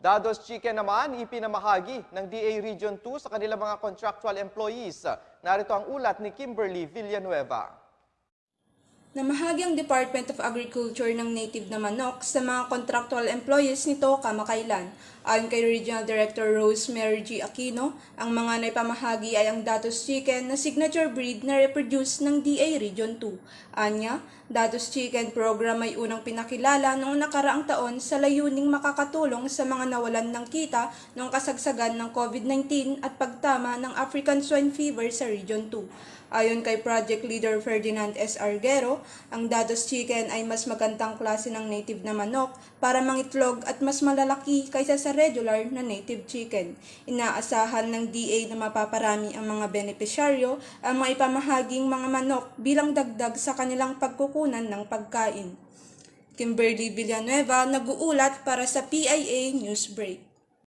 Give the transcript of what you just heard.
Dados Chicken naman ipinamahagi ng DA Region 2 sa kanilang mga contractual employees. Narito ang ulat ni Kimberly Villanueva. Namahagi ang Department of Agriculture ng native na manok sa mga contractual employees nito kamakailan. Ayon kay Regional Director Rosemary G. Aquino, ang mga naipamahagi ay ang Datos Chicken na signature breed na reproduce ng DA Region 2. Anya, Datos Chicken program ay unang pinakilala noong nakaraang taon sa layuning makakatulong sa mga nawalan ng kita noong kasagsagan ng COVID-19 at pagtama ng African Swine Fever sa Region 2. Ayon kay Project Leader Ferdinand S. Arguero, ang Dados Chicken ay mas magandang klase ng native na manok para mangitlog at mas malalaki kaysa sa regular na native chicken. Inaasahan ng DA na mapaparami ang mga benepisyaryo ang mga ipamahaging mga manok bilang dagdag sa kanilang pagkukunan ng pagkain. Kimberly Villanueva nag-uulat para sa PIA Newsbreak.